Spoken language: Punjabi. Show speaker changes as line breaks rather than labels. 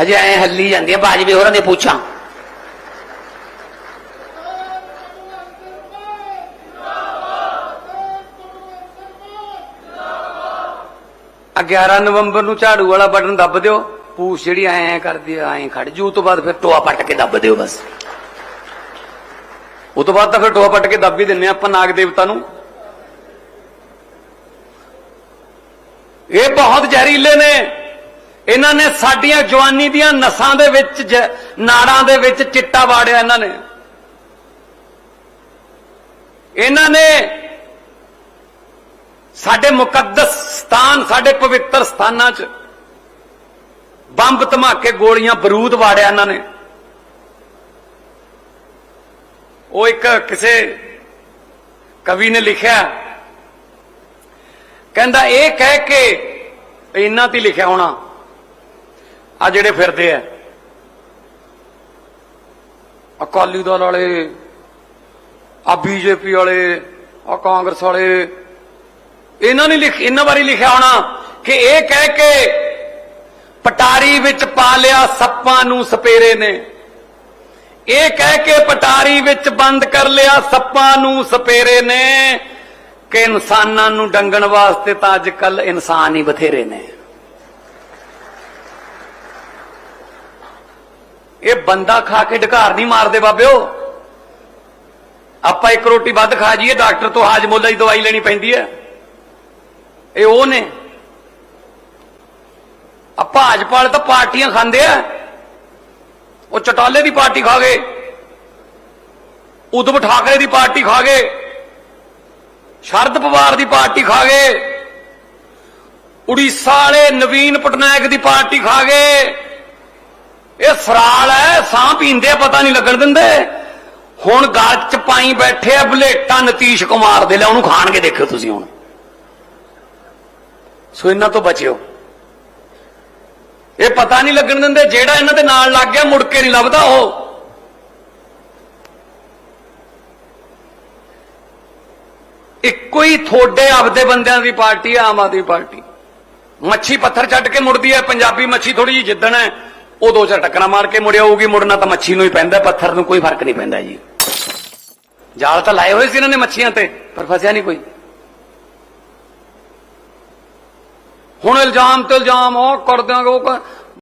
ਹਜੇ ਐ ਹੱਲੀ ਜਾਂਦੀ ਆ ਬਾਜਵੇ ਹੋਰਾਂ ਦੇ ਪੁੱਛਾਂ। ਆ 11 ਨਵੰਬਰ ਨੂੰ ਝਾੜੂ ਵਾਲਾ ਬਟਨ ਦੱਬ ਦਿਓ। ਪੂਛ ਜਿਹੜੀ ਐ ਐ ਕਰਦੀ ਆ, ਐ ਖੜ ਜੂ, ਉਹ ਤੋਂ ਬਾਅਦ ਫਿਰ ਟੋਆ ਪੱਟ ਕੇ ਦੱਬ ਦਿਓ ਬਸ। ਉਹ ਤੋਂ ਬਾਅਦ ਤਾਂ ਫਿਰ ਟੋਆ ਪੱਟ ਕੇ ਦੱਬ ਹੀ ਦਿੰਨੇ ਆ ਆਪਾਂ ਨਾਗ ਦੇਵਤਾ ਨੂੰ। ਇਹ ਬਹੁਤ ਜ਼ਹਿਰੀਲੇ ਨੇ। ਇਹਨਾਂ ਨੇ ਸਾਡੀਆਂ ਜਵਾਨੀ ਦੀਆਂ ਨਸਾਂ ਦੇ ਵਿੱਚ ਜ- ਨਾੜਾਂ ਦੇ ਵਿੱਚ ਚਿੱਟਾ ਵਾੜਿਆ ਇਹਨਾਂ ਨੇ। ਇਹਨਾਂ ਨੇ ਸਾਡੇ ਮੁਕੱਦਸ ਸਥਾਨ, ਸਾਡੇ ਪਵਿੱਤਰ ਸਥਾਨਾਂ 'ਚ ਬੰਬ ਧਮਾਕੇ ਗੋਲੀਆਂ, ਬਰੂਦ ਵਾੜਿਆ ਇਹਨਾਂ ਨੇ। ਉਹ ਇੱਕ ਕਿਸੇ ਕਵੀ ਨੇ ਲਿਖਿਆ। ਕਹਿੰਦਾ, ਇਹ ਕਹਿ ਕੇ ਇਹਨਾਂ ਤੇ ਲਿਖਿਆ ਹੋਣਾ। ਆ ਜਿਹੜੇ ਫਿਰਦੇ ਆ। ਅਕਾਲੀ ਦਲ ਵਾਲੇ, ਆ ਬੀਜੇਪੀ ਵਾਲੇ, ਆ ਕਾਂਗਰਸ ਵਾਲੇ, ਇਹਨਾਂ ਨੇ ਲਿਖ, ਇਹਨਾਂ ਬਾਰੇ ਲਿਖਿਆ ਹੋਣਾ ਕਿ ਇਹ ਕਹਿ ਕੇ ਪਟਾਰੀ ਵਿੱਚ ਪਾ ਲਿਆ ਸੱਪਾਂ ਨੂੰ ਸਪੇਰੇ ਨੇ। ਇਹ ਕਹਿ ਕੇ ਪਟਾਰੀ ਵਿੱਚ ਬੰਦ ਕਰ ਲਿਆ ਸੱਪਾਂ ਨੂੰ ਸਪੇਰੇ ਨੇ ਕਿ ਇਨਸਾਨਾਂ ਨੂੰ ਡੰਗਣ ਵਾਸਤੇ ਤਾਂ ਅੱਜ ਕੱਲ ਇਨਸਾਨ ਹੀ ਬਥੇਰੇ ਨੇ। ਇਹ ਬੰਦਾ ਖਾ ਕੇ ਢਕਾਰ ਨਹੀਂ ਮਾਰਦੇ ਬਾਬਿਓ। ਆਪਾਂ ਇੱਕ ਰੋਟੀ ਵੱਧ ਖਾ ਜਾਈਏ, ਡਾਕਟਰ ਤੋਂ ਹਾਜਮੋਲਾ ਦੀ ਦਵਾਈ ਲੈਣੀ ਪੈਂਦੀ ਹੈ। ਇਹ ਉਹ ਨੇ। ਆ ਭਾਜਪਾ ਵਾਲੇ ਤਾਂ ਪਾਰਟੀਆਂ ਖਾਂਦੇ ਆ। ਉਹ ਚਟਾਲੇ ਦੀ ਪਾਰਟੀ ਖਾ ਗਏ। ਉਦਵ ਠਾਕਰੇ ਦੀ ਪਾਰਟੀ ਖਾ ਗਏ। ਸ਼ਰਦ ਪਵਾਰ ਦੀ ਪਾਰਟੀ ਖਾ ਗਏ। ਉੜੀਸਾ ਵਾਲੇ ਨਵੀਨ ਪਟਨਾਇਕ ਦੀ ਪਾਰਟੀ ਖਾ ਗਏ। ਇਹ ਸਰਾਲ ਹੈ ਸਾਹ ਪੀਂਦੇ ਆ, ਪਤਾ ਨਹੀਂ ਲੱਗਣ ਦਿੰਦੇ। ਹੁਣ ਗਲ ਚ ਪਾਈ ਬੈਠੇ ਆ ਬਲੇਟਾਂ ਨਤੀਸ਼ ਕੁਮਾਰ ਦੇ ਲੈ ਉਹਨੂੰ ਖਾਣਗੇ ਦੇਖਿਓ ਤੁਸੀਂ ਹੁਣ। ਸੋ ਇਹਨਾਂ ਤੋਂ ਬਚਿਓ। ਇਹ ਪਤਾ ਨਹੀਂ ਲੱਗਣ ਦਿੰਦੇ ਜਿਹੜਾ ਇਹਨਾਂ ਦੇ ਨਾਲ ਲੱਗ ਗਿਆ ਮੁੜ ਕੇ ਨਹੀਂ ਲੱਭਦਾ ਉਹ। ਇੱਕੋ ਹੀ ਥੋੜੇ ਆਪਦੇ ਬੰਦਿਆਂ ਦੀ ਪਾਰਟੀ ਹੈ ਆਮ ਆਦਮੀ ਪਾਰਟੀ। ਮੱਛੀ ਪੱਥਰ ਛੱਡ ਕੇ ਮੁੜਦੀ ਹੈ ਪੰਜਾਬੀ ਮੱਛੀ ਥੋੜੀ ਜਿਹੀ ਜਿੱਦਣ ਹੈ। ਉਹ ਦੋ ਚਾਰ ਟੱਕਰਾਂ ਮਾਰ ਕੇ ਮੁੜਿਆ ਹੋਊਗੀ ਮੁੜਨਾ ਤਾਂ ਮੱਛੀ ਨੂੰ ਹੀ ਪੈਂਦਾ, ਪੱਥਰ ਨੂੰ ਕੋਈ ਫ਼ਰਕ ਨਹੀਂ ਪੈਂਦਾ ਜੀ। ਜਾਲ ਤਾਂ ਲਾਏ ਹੋਏ ਸੀ ਇਹਨਾਂ ਨੇ ਮੱਛੀਆਂ ਤੇ, ਪਰ ਫਸਿਆ ਨਹੀਂ ਕੋਈ। ਹੁਣ ਇਲਜ਼ਾਮ ਤੇ ਇਲਜ਼ਾਮ, ਉਹ ਕਰ ਦਿਆਂਗੇ, ਉਹ